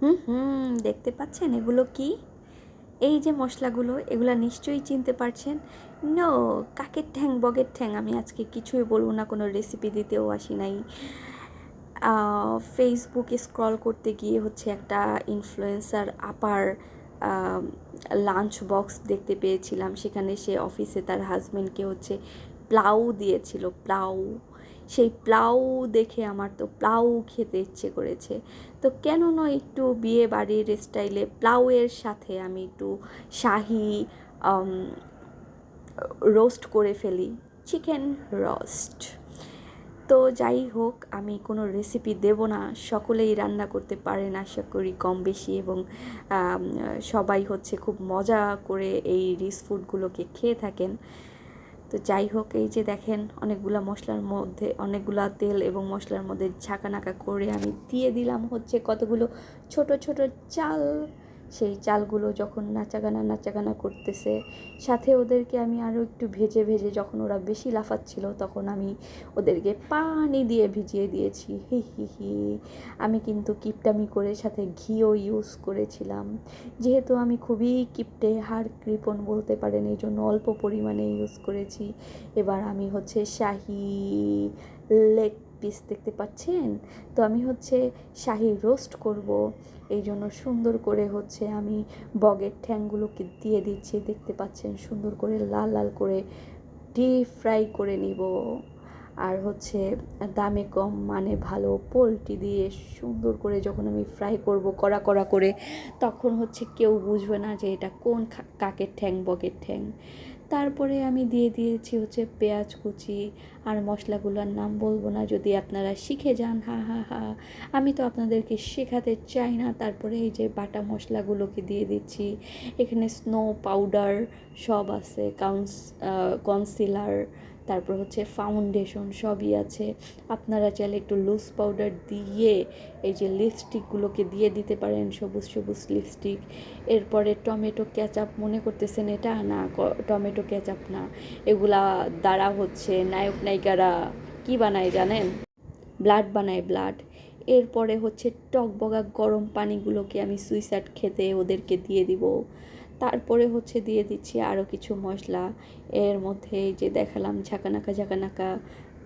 হুম হুম, দেখতে পাচ্ছেন এগুলো কি? এই যে মশলাগুলো, এগুলো নিশ্চয়ই চিনতে পারছেন। নো কাকের ঠ্যাং, বগের ঠ্যাং, আমি আজকে কিছুই বলব না, কোনো রেসিপি দিতেও আসি নাই। ফেসবুকে স্ক্রল করতে গিয়ে হচ্ছে একটা ইনফ্লুয়েন্সার আপার লাঞ্চ বক্স দেখতে পেয়েছিলাম। সেখানে সে অফিসে তার হাজব্যান্ডকে হচ্ছে প্লাউ দিয়েছিল প্লাউ সেই প্লাউ দেখে আমার তো প্লাউ খেতে ইচ্ছে করেছে। তো কেন নয় একটু বিয়ে বাড়ির স্টাইলে প্লাউয়ের সাথে আমি একটু শাহি রোস্ট করে ফেলি, চিকেন রোস্ট। তো যাই হোক, আমি কোনো রেসিপি দেব না, সকলেই রান্না করতে পারেন আশা করি কম বেশি এবং সবাই হচ্ছে খুব মজা করে এই রিস ফুডগুলোকে খেয়ে থাকেন। তো যাই হোক, এই যে দেখেন অনেকগুলা মশলার মধ্যে, অনেকগুলা তেল এবং মশলার মধ্যে ঝাঁকানাকা করে আমি দিয়ে দিলাম হচ্ছে কতগুলো ছোট ছোট চাল। সেই চালগুলো যখন নাচাগানা নাচাগানা করতেছে, সাথে ওদেরকে আমি আরও একটু ভেজে ভেজে যখন ওরা বেশি লাফাচ্ছিল, তখন আমি ওদেরকে পানি দিয়ে ভিজিয়ে দিয়েছি। হি হি হি। আমি কিন্তু কিপটামি করে সাথে ঘিও ইউজ করেছিলাম। যেহেতু আমি খুবই কিপটে হাড় কৃপণ বলতে পারেন, এই জন্য অল্প পরিমাণে ইউজ করেছি। এবার আমি হচ্ছে শাহি লেগ পিস দেখতে পাচ্ছেন? তো আমি হচ্ছে শাহি রোস্ট করব। এই জন্য সুন্দর করে হচ্ছে আমি বগের ঠ্যাংগুলোকে দিয়ে দিচ্ছি। দেখতে পাচ্ছেন, সুন্দর করে লাল লাল করে ডিপ ফ্রাই করে নিব। আর হচ্ছে দামে কম মানে ভালো পোলট্রি দিয়ে সুন্দর করে যখন আমি ফ্রাই করব কড়া কড়া করে, তখন হচ্ছে কেউ বুঝবে না যে এটা কোন কাকের ঠ্যাং, বগের ঠ্যাং। তারপরে আমি দিয়ে দিয়েছি হচ্ছে পেঁয়াজ কুচি আর মশলাগুলোর নাম বলব না, যদি আপনারা শিখে যান, হা হা হা। আমি তো আপনাদেরকে শেখাতে চাই না, তারপরে এই যে বাটা মশলাগুলোকে দিয়ে দিচ্ছি। এখানে স্নো পাউডার সব আছে কাউন্স কনসিলার তারপর হচ্ছে ফাউন্ডেশন সবই আছে। আপনারা চাইলে একটু লুজ পাউডার দিয়ে এই যে লিপস্টিকগুলোকে দিয়ে দিতে পারেন, সবুজ সবুজ লিপস্টিক এরপরে টমেটো ক্যাচাপ মনে করতেছেন এটা? না টমেটো ক্যাচাপ না। এগুলা দ্বারা হচ্ছে নায়ক নায়িকারা কি বানায় জানেন? ব্লাড বানায় ব্লাড। এরপরে হচ্ছে টক বগা গরম পানিগুলোকে আমি সুইসাইড খেতে ওদেরকে দিয়ে দিব। তারপরে হচ্ছে দিয়ে দিচ্ছি আরও কিছু মশলা। এর মধ্যে যে দেখালাম ঝাঁকানাকা ঝাঁকানাকা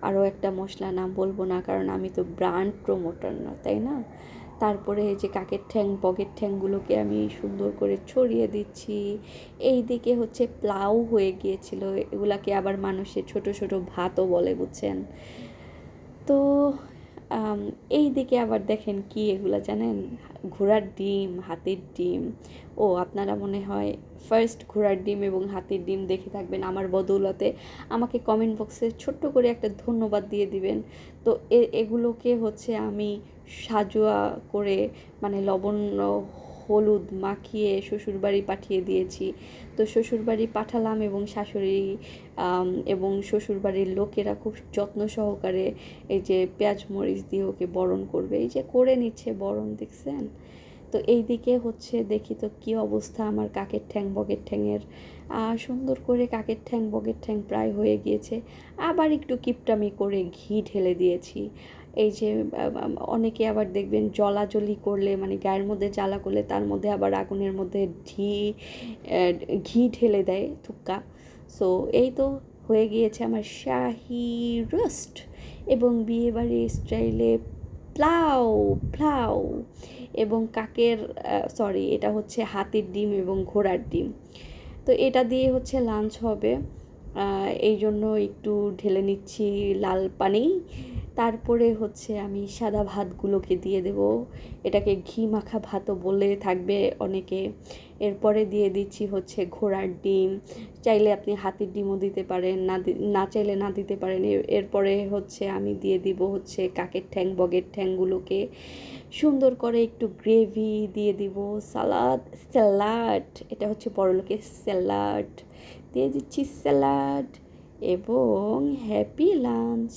আরও একটা মশলা, নাম বলব না কারণ আমি তো ব্র্যান্ড প্রমোটার না, তাই না? তারপরে যে কাকের ঠ্যাং বগের ঠ্যাংগুলোকে আমি সুন্দর করে ছড়িয়ে দিচ্ছি। এই দিকে হচ্ছে প্লাউ হয়ে গিয়েছিল, এগুলাকে আবার মানুষে ছোট ছোট ভাতও বলে, বুঝছেন? তো এই দিকে আবার দেখেন কি এগুলো, জানেন? ঘোড়ার ডিম, হাতির ডিম। ও, আপনারা মনে হয় ফার্স্ট ঘোড়ার ডিম এবং হাতির ডিম দেখে থাকবেন আমার বদৌলতে। আমাকে কমেন্ট বক্সে ছোট্ট করে একটা ধন্যবাদ দিয়ে দিবেন। তো এগুলোকে হচ্ছে আমি সাজোয়া করে মানে লবণ, হলুদ মাখিয়ে শ্বশুরবাড়ি পাঠিয়ে দিয়েছি। তো শ্বশুরবাড়ি পাঠালাম এবং শাশুড়ি এবং শ্বশুরবাড়ির লোকেরা খুব যত্ন সহকারে এই যে পেঁয়াজ মরিচ দিয়ে ওকে বরণ করবে। এই যে করে নিচ্ছে বরণ, দেখছেন? তো এই দিকে হচ্ছে দেখি তো কী অবস্থা আমার কাকের ঠ্যাং বগের ঠ্যাংয়ের সুন্দর করে কাকের ঠ্যাং বগের ঠ্যাং প্রায় হয়ে গিয়েছে। আবার একটু কিপটামি করে ঘি ঢেলে দিয়েছি। এই যে অনেকে আবার দেখবেন জলাজলি করলে মানে গায়ের মধ্যে জ্বালা করলে তার মধ্যে আবার আগুনের মধ্যে ঘি ঘি ঢেলে দেয় থুক্কা। সো এই তো হয়ে গিয়েছে আমার শাহি রোস্ট এবং বিয়েবাড়ির স্টাইলে প্লাউ প্লাউ এবং কাকের সরি এটা হচ্ছে হাতির ডিম এবং ঘোড়ার ডিম। তো এটা দিয়ে হচ্ছে লাঞ্চ হবে। এই জন্য একটু ঢেলে নিচ্ছি লাল পানি। তারপরে হচ্ছে আমি সাদা ভাতগুলোকে দিয়ে দেব। এটাকে ঘি মাখা ভাতও বলে থাকবে অনেকে। এরপরে দিয়ে দিচ্ছি হচ্ছে ঘোড়ার ডিম। চাইলে আপনি হাতির ডিমও দিতে পারেন, না না চাইলে না দিতে পারেন। এরপরে হচ্ছে আমি দিয়ে দিব হচ্ছে কাকের ঠ্যাং, বগের ঠ্যাংগুলোকে। সুন্দর করে একটু গ্রেভি দিয়ে দিব, সালাদ, স্যালাড। এটা হচ্ছে বড়লোকের স্যালাড। দিয়ে দিচ্ছি স্যালাড এবং হ্যাপি লাঞ্চ।